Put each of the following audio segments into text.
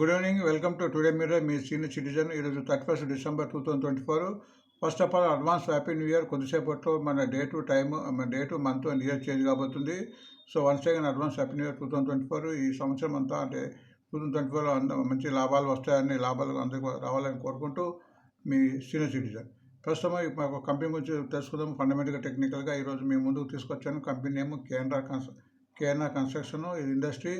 Good evening welcome to today mirror me senior citizen ఈరోజు thirty first December two thousand twenty four first of all advance happy new year కొద్దిసేపట్లో మన date time మన date month and year change కాబోతుంది. So once again advance happy new year two thousand twenty four ఈ సంవత్సరం అంతా అంటే two thousand twenty ఫోర్లో మంచి లాభాలు వస్తాయని లాభాలు అందరికీ రావాలని కోరుకుంటూ మీ సీనియర్ సిటిజన్ ప్రస్తుతం మాకు కంపెనీ గురించి తెలుసుకుందాం. ఫండమెంటల్గా టెక్నికల్గా ఈరోజు మేము ముందుకు తీసుకొచ్చాను. కంపెనీ నేమ్ కేనరా కన్స్ కేంద్ర కన్స్ట్రక్షన్ ఇది ఇండస్ట్రీ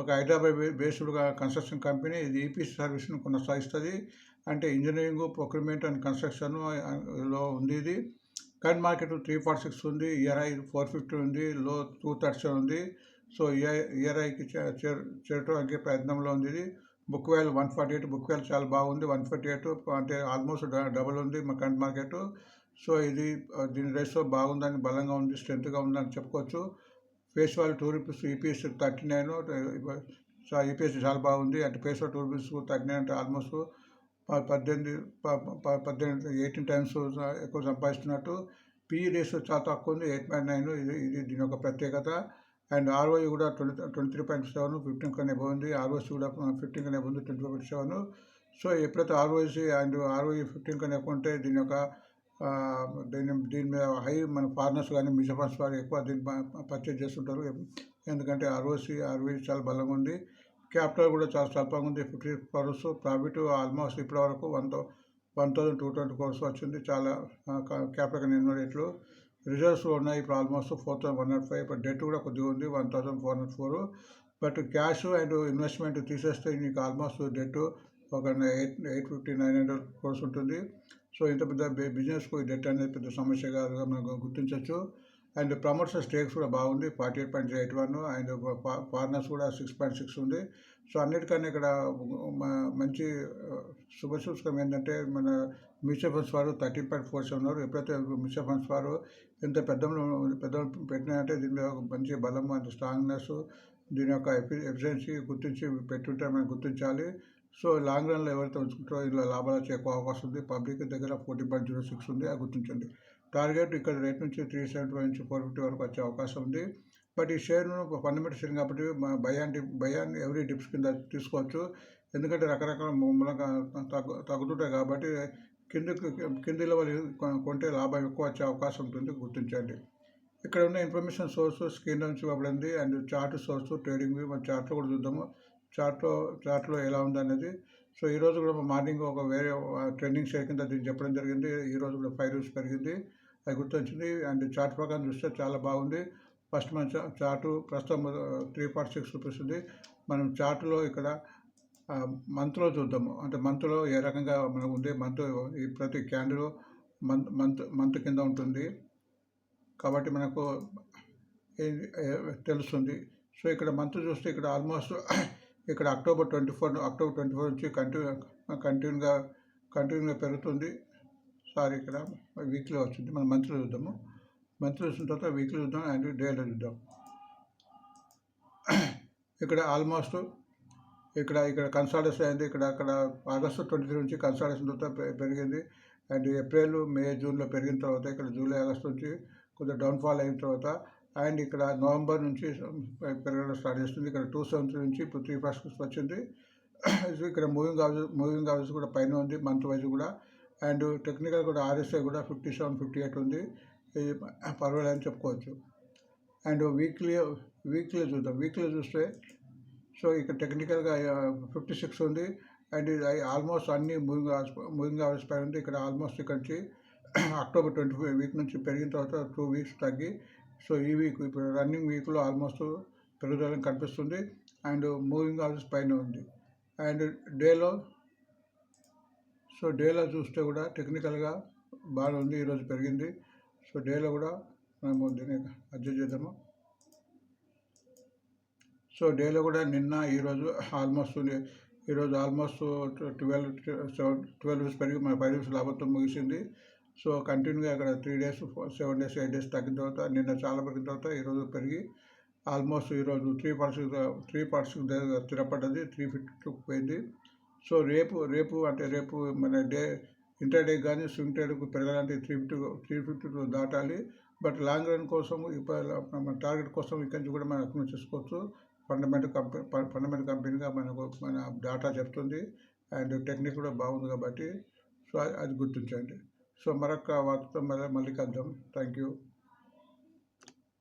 ఒక హైదరాబాద్ బే- బేస్డ్గా కన్స్ట్రక్షన్ కంపెనీ ఇది ఈపీసీ సర్వీస్ను కొనసాగిస్తుంది. అంటే ఇంజనీరింగ్ ప్రొక్యూర్మెంట్ అండ్ కన్స్ట్రక్షన్లో ఉంది ఇది. Current market three forty six ఉంది. ఇయర్ఐ ఫోర్ ఫిఫ్టీ ఉంది. లో టూ థర్టీ ఉంది. సో ఇయర్ఐకి చేరడానికి ప్రయత్నంలో ఉంది ఇది. Book value one forty eight book value చాలా బాగుంది. వన్ ఫార్టీ ఎయిట్ అంటే ఆల్మోస్ట్ డబుల్ ఉంది మా కరెంట్ మార్కెట్. సో ఇది దీని రేషియో బాగుందని బలంగా ఉంది స్ట్రెంత్గా ఉందని చెప్పుకోవచ్చు. Face value two rupees EPS thirty nine EPS చాలా బాగుంది. అంటే face value two rupees thirty nine అంటే ఆల్మోస్ట్ పద్దెనిమిది పద్దెనిమిది ఎయిటీన్ టైమ్స్ ఎక్కువ సంపాదిస్తున్నట్టు. పిఈ రేషియో చాలా తక్కువ ఉంది ఎయిట్ పాయింట్ నైన్ ఇది ఇది దీని యొక్క ప్రత్యేకత. అండ్ ఆర్ఓఈ కూడా twenty twenty three point seven fifteen కన్నా ఉంది. ఆర్ఓసి కూడా ఫిఫ్టీన్ కన్నా ఉంది twenty five point seven. So ఎప్పుడైతే ఆర్ఓసి అండ్ ఆర్ఓఈ ఫిఫ్టీన్ కన్నా ఎక్కువ ఉంటే దీని యొక్క దీని దీని మీద హై మన ఫారినర్స్ కానీ మ్యూచువల్ ఫండ్స్ వారు ఎక్కువ దీన్ని పర్చేజ్ చేస్తుంటారు. ఎందుకంటే ఆర్ఓసి ఆర్వీ చాలా బలంగా ఉంది. క్యాపిటల్ కూడా చాలా స్వల్పంగా ఉంది. ఫిఫ్టీ క్రోర్స్ ప్రాఫిట్ ఆల్మోస్ట్ ఇప్పటి వరకు one thou one thousand two twenty crores వచ్చింది. చాలా క్యాపిటల్ ఎన్నో రేట్లు. రిజర్వ్స్ ఉన్నాయి. ఇప్పుడు almost four thousand one nought five ఇప్పుడు డెట్ కూడా కొద్దిగా ఉంది. One thousand four nought four. But cash and investment తీసేస్తే నీకు ఆల్మోస్ట్ డెట్ ఒక eight eight fifty nine hundred crores ఉంటుంది. సో ఇంత పెద్ద బిజినెస్కు డెట్ అనేది పెద్ద సమస్యగా మనం గుర్తించవచ్చు అండ్ ప్రమోషన్ స్టేక్స్ కూడా బాగుంది. Forty eight point eight one and foreigners కూడా సిక్స్ పాయింట్ సిక్స్ ఉంది. సో అన్నిటికన్నా ఇక్కడ మంచి శుభసూచకం ఏంటంటే మన మ్యూచువల్ ఫండ్స్ వారు థర్టీన్ పాయింట్ ఫోర్ సెవెన్ ఉన్నారు. ఎప్పుడైతే మ్యూచువల్ ఫండ్స్ వారు ఎంత పెద్ద పెద్ద పెట్టినాయంటే దీని మీద ఒక మంచి బలం అండ్ స్ట్రాంగ్నెస్ దీని యొక్క ఎఫి ఎఫిషియన్సీ గుర్తించి పెట్టుంటే మనం గుర్తించాలి. సో లాంగ్ రన్లో ఎవరైతే ఉంచుకుంటారో ఇలా లాభాలు వచ్చే ఎక్కువ అవకాశం ఉంది. పబ్లిక్ దగ్గర ఫోర్టీ పాయింట్ జీరో సిక్స్ ఉంది. అది గుర్తించండి. టార్గెట్ ఇక్కడ రేట్ నుంచి త్రీ సెవెంటీ ఫైవ్ నుంచి ఫోర్ ఫిఫ్టీ వరకు వచ్చే అవకాశం ఉంది. బట్ ఈ షేర్ను ఫండమెంటల్ షేర్ కాబట్టి భయాన్ని భయాన్ని ఎవరీ ఎవ్రీ డిప్స్ కింద తీసుకోవచ్చు. ఎందుకంటే రకరకాల మూలంగా తగ్గు తగ్గుతుంటాయి కాబట్టి కిందకి కింది లెవెల్ కొంటే లాభం ఎక్కువ వచ్చే అవకాశం ఉంటుంది. గుర్తించండి. ఇక్కడ ఉన్న ఇన్ఫర్మేషన్ సోర్స్ స్క్రీన్ నుంచి ఇవ్వబడింది. అండ్ చార్ట్ సోర్స్ ట్రేడింగ్ మన చార్ట్లో కూడా చూద్దాము. చార్ట్లో చార్ట్లో ఎలా ఉంది అనేది సో ఈ రోజు కూడా మార్నింగ్ ఒక వేరే ట్రెండింగ్ షేర్ కింద దీన్ని చెప్పడం జరిగింది. ఈ రోజు కూడా ఫైవ్ రూస్ పెరిగింది. అది గుర్తొచ్చింది. అండ్ చార్ట్ ప్రకారం చూస్తే చాలా బాగుంది. ఫస్ట్ మన చార్టు ప్రస్తుతం త్రీ పాయింట్ సిక్స్ రూపీస్ ఉంది. మనం చార్ట్లో ఇక్కడ మంత్లో చూద్దాము. అంటే మంత్లో ఏ రకంగా మనకు ఉంది? మంత్ ఈ ప్రతి క్యాండిల్ మంత్ మంత్ మంత్ కింద ఉంటుంది. కాబట్టి మనకు తెలుస్తుంది. సో ఇక్కడ మంత్ చూస్తే ఇక్కడ ఆల్మోస్ట్ ఇక్కడ October twenty four October twenty four నుంచి కంటిన్యూ కంటిన్యూగా కంటిన్యూగా పెరుగుతుంది. సారీ ఇక్కడ వీక్లీ వచ్చింది మనం మంత్లీ చూద్దాము. మంత్లీ చూసిన తర్వాత వీక్లీ చూద్దాం అండ్ డేలో చూద్దాం. ఇక్కడ ఆల్మోస్ట్ ఇక్కడ ఇక్కడ కన్సల్టేషన్ అయింది. ఇక్కడ అక్కడ ఆగస్టు ట్వంటీ త్రీ నుంచి కన్సల్టేషన్ తర్వాత పెరిగింది. అండ్ ఏప్రిల్ మే జూన్లో పెరిగిన తర్వాత ఇక్కడ జూలై ఆగస్టు నుంచి కొంచెం డౌన్ఫాల్ అయిన తర్వాత అండ్ ఇక్కడ నవంబర్ నుంచి పెరగడం స్టార్ట్ చేస్తుంది. ఇక్కడ టూ సెవెంత్ నుంచి ఇప్పుడు త్రీ ఫస్ట్ వచ్చింది. ఇక్కడ మూవింగ్ అవరేజ్ మూవింగ్ అవరేజ్ కూడా పైన ఉంది మంత్ వైజ్ కూడా. అండ్ టెక్నికల్ కూడా ఆర్ఎస్ఐ కూడా ఫిఫ్టీ సెవెన్ ఫిఫ్టీ ఎయిట్ ఉంది. ఇది పర్వాలేదని చెప్పుకోవచ్చు. అండ్ వీక్లీ వీక్లీ చూద్దాం. వీక్లీ చూస్తే సో ఇక్కడ టెక్నికల్గా ఫిఫ్టీ సిక్స్ ఉంది. అండ్ ఇది ఆల్మోస్ట్ అన్ని మూవింగ్ అవర్స్ మూవింగ్ అవర్స్ పైన ఉంది. ఇక్కడ ఆల్మోస్ట్ ఇక్కడ నుంచి అక్టోబర్ ట్వంటీ ఫైవ్ వీక్ నుంచి పెరిగిన తర్వాత టూ వీక్స్ తగ్గి సో ఈ వీక్ ఇప్పుడు రన్నింగ్ వీక్లో ఆల్మోస్ట్ పెరుగుదల కనిపిస్తుంది. అండ్ మూవింగ్ ఆల్స్ పైన ఉంది. అండ్ డేలో సో డేలో చూస్తే కూడా టెక్నికల్గా బాగా ఉంది. ఈరోజు పెరిగింది. సో డేలో కూడా మేము దీన్ని అడ్జస్ట్ చేద్దాము. సో డేలో కూడా నిన్న ఈరోజు ఆల్మోస్ట్ ఈరోజు almost twelve seven twelve rupees పెరిగి మన ఫైవ్ రూపీస్ లాభంతో ముగిసింది. సో కంటిన్యూగా అక్కడ three days seven days eight days తగ్గిన తర్వాత నిన్న చాలా పెరిగిన తర్వాత ఈరోజు పెరిగి ఆల్మోస్ట్ ఈరోజు త్రీ పర్సెంట్ త్రీ పర్సెంట్ స్థిరపడ్డది త్రీ ఫిఫ్టీకి పోయింది. సో రేపు రేపు అంటే రేపు మన డే ఇంటర్ డే కానీ స్వింగ్ ట్రేడ్కు పెరగాలంటే త్రీ ఫిఫ్టీ త్రీ ఫిఫ్టీ దాటాలి. బట్ లాంగ్ రన్ కోసం ఇప్పుడు మన టార్గెట్ కోసం ఇక్కడి నుంచి కూడా మనం అక్కడ చేసుకోవచ్చు. ఫండమెంటల్ కంపెనీ ఫండమెంటల్ కంపెనీగా మనకు మన డాటా చెప్తుంది. అండ్ టెక్నిక్ కూడా బాగుంది కాబట్టి సో అది గుర్తించండి. సో మరొక వార్తతో మళ్ళీ మళ్ళీ కలుద్దాం. Thank you